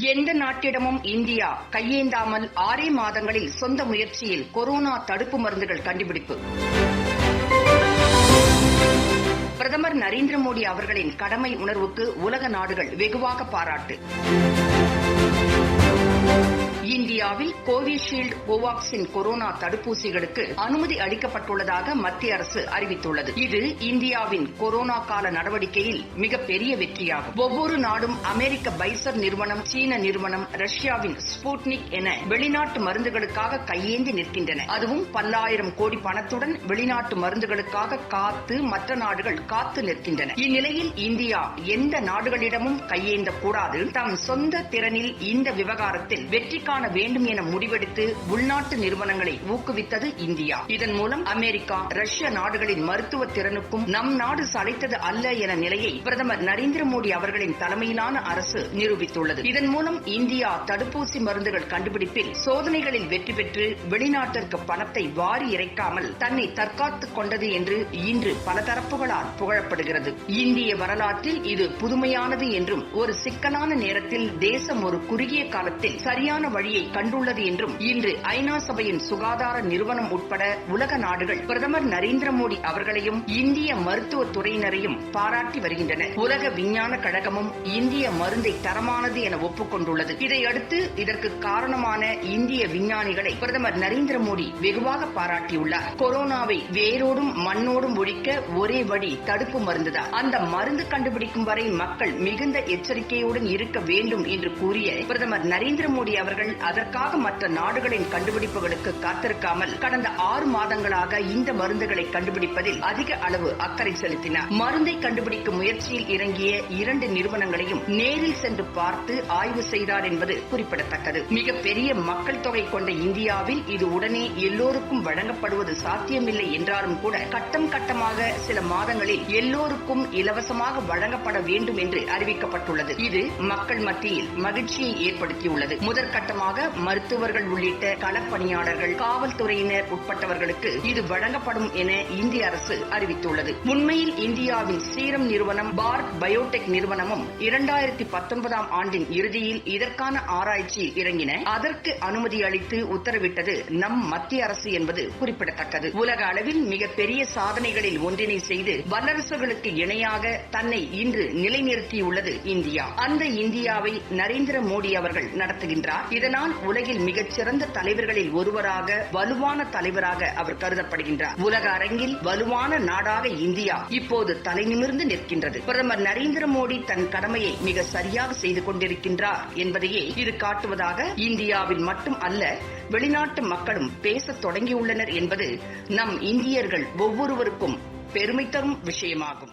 எந்த நாட்டிடமும் இந்தியா கையேந்தாமல் ஆறே மாதங்களில் சொந்த முயற்சியில் கொரோனா தடுப்பு மருந்துகள் கண்டுபிடிப்பு. பிரதமர் நரேந்திர மோடி அவர்களின் கடமை உணர்வுக்கு உலக நாடுகள் வெகுவாக பாராட்டு. இந்தியாவில் கோவிஷீல்டு கோவாக்சின் கொரோனா தடுப்பூசிகளுக்கு அனுமதி அளிக்கப்பட்டுள்ளதாக மத்திய அரசு அறிவித்துள்ளது. இது இந்தியாவின் கொரோனா கால நடவடிக்கையில் மிகப்பெரிய வெற்றியாகும். ஒவ்வொரு நாடும் அமெரிக்க பைசர் நிறுவனம் சீன நிறுவனம் ரஷ்யாவின் ஸ்புட்னிக் என வெளிநாட்டு மருந்துகளுக்காக கையேந்தி நிற்கின்றன. அதுவும் பல்லாயிரம் கோடி பணத்துடன் வெளிநாட்டு மருந்துகளுக்காக காத்து மற்ற நாடுகள் காத்து நிற்கின்றன. இந்நிலையில் இந்தியா எந்த நாடுகளிடமும் கையேந்தக்கூடாது தம் சொந்த திறனில் இந்த விவகாரத்தை விவகாரத்தில் வெற்றி காண வேண்டும் என முடிவெடுத்து உள்நாட்டு நிறுவனங்களை ஊக்குவித்தது இந்தியா. இதன் மூலம் அமெரிக்கா ரஷ்ய நாடுகளின் மருத்துவ திறனுக்கும் நம் நாடு சளைத்தது அல்ல என நிலையை பிரதமர் நரேந்திர மோடி அவர்களின் தலைமையிலான அரசு நிரூபித்துள்ளது. இதன் மூலம் இந்தியா தடுப்பூசி மருந்துகள் கண்டுபிடிப்பில் சோதனைகளில் வெற்றி பெற்று வெளிநாட்டிற்கு பணத்தை வாரி இறைக்காமல் தன்னை தற்காத்துக் கொண்டது என்று இன்று பல தரப்புகளால் புகழப்படுகிறது. இந்திய வரலாற்றில் இது புதுமையானது என்றும் ஒரு சிக்கலான நேரத்தில் தேசம் ஒரு குறுகிய காலத்தில் சரியான வழியை கண்டுள்ளது என்றும் இன்று ஐநா சபையின் சுகாதார நிறுவனம் உட்பட உலக நாடுகள் பிரதமர் நரேந்திர மோடி அவர்களையும் இந்திய மருத்துவ துறையினரையும் பாராட்டி வருகின்றன உலக விஞ்ஞான கழகமும் இந்திய மருந்தை தரமானது என ஒப்புக்கொண்டுள்ளது. இதையடுத்து இதற்கு காரணமான இந்திய விஞ்ஞானிகளை பிரதமர் நரேந்திர மோடி வெகுவாக பாராட்டியுள்ளார். கொரோனாவை வேரோடும் மண்ணோடும் ஒழிக்க ஒரே வழி தடுப்பு மருந்துதான். அந்த மருந்து கண்டுபிடிக்கும் வரை மக்கள் மிகுந்த எச்சரிக்கையுடன் இருக்க வேண்டும் என்று கூறிய பிரதமர் நரேந்திர மோடி அவர்கள் அதற்காக மற்ற நாடுகளின் கண்டுபிடிப்புகளுக்கு காத்திருக்காமல் கடந்த ஆறு மாதங்களாக இந்த மருந்துகளை கண்டுபிடிப்பதில் அதிக அளவு அக்கறை செலுத்தினார். மருந்தை கண்டுபிடிக்கும் முயற்சியில் இறங்கிய இரண்டு நிறுவனங்களையும் நேரில் சென்று பார்த்து ஆய்வு செய்தார் என்பது குறிப்பிடத்தக்கது. மிகப்பெரிய மக்கள் தொகை கொண்ட இந்தியாவில் இது உடனே எல்லோருக்கும் வழங்கப்படுவது சாத்தியமில்லை என்றாலும் கூட கட்டம் கட்டமாக சில மாதங்களில் எல்லோருக்கும் இலவசமாக வழங்கப்பட வேண்டும் என்று அறிவிக்கப்பட்டுள்ளது. இது மக்கள் மத்தியில் மகிழ்ச்சியை ஏற்படுத்தியுள்ளது. முதற்கட்டமாக மருத்துவர்கள் உள்ளிட்ட களப்பணியாளர்கள் காவல்துறையினர் உட்பட்டவர்களுக்கு இது வழங்கப்படும் என இந்திய அரசு அறிவித்துள்ளது. உண்மையில் இந்தியாவின் சீரம் நிறுவனம் பாரத் பயோடெக் நிறுவனமும் இரண்டாயிரத்தி பத்தொன்பதாம் ஆண்டின் இறுதியில் இதற்கான ஆராய்ச்சியில் இறங்கின. அதற்கு அனுமதி அளித்து உத்தரவிட்டது நம் மத்திய அரசு என்பது குறிப்பிடத்தக்கது. உலக அளவில் மிகப்பெரிய சாதனைகளில் ஒன்றினை செய்து வல்லரசுகளுக்கு இணையாக தன்னை இன்று நிலைநிறுத்தியுள்ளது இந்தியா. அந்த இந்தியாவை நரேந்திர மோடி அவர்கள் வருகின்றார் இதனால் உலகில் மிகச்சிறந்த தலைவர்களில் ஒருவராக வலுவான தலைவராக அவர் கருதப்படுகின்றார். உலக அரங்கில் வலுவான நாடாக இந்தியா இப்போது தலைநிமிர்ந்து நிற்கின்றது. பிரதமர் நரேந்திர மோடி தன் கடமையை மிக சரியாக செய்து கொண்டிருக்கின்றார் என்பதையே இது காட்டுவதாக இந்தியாவில் மட்டும் அல்ல வெளிநாட்டு மக்களும் பேசத் தொடங்கியுள்ளனர் என்பது நம் இந்தியர்கள் ஒவ்வொருவருக்கும் பெருமை தரும் விஷயமாகும்.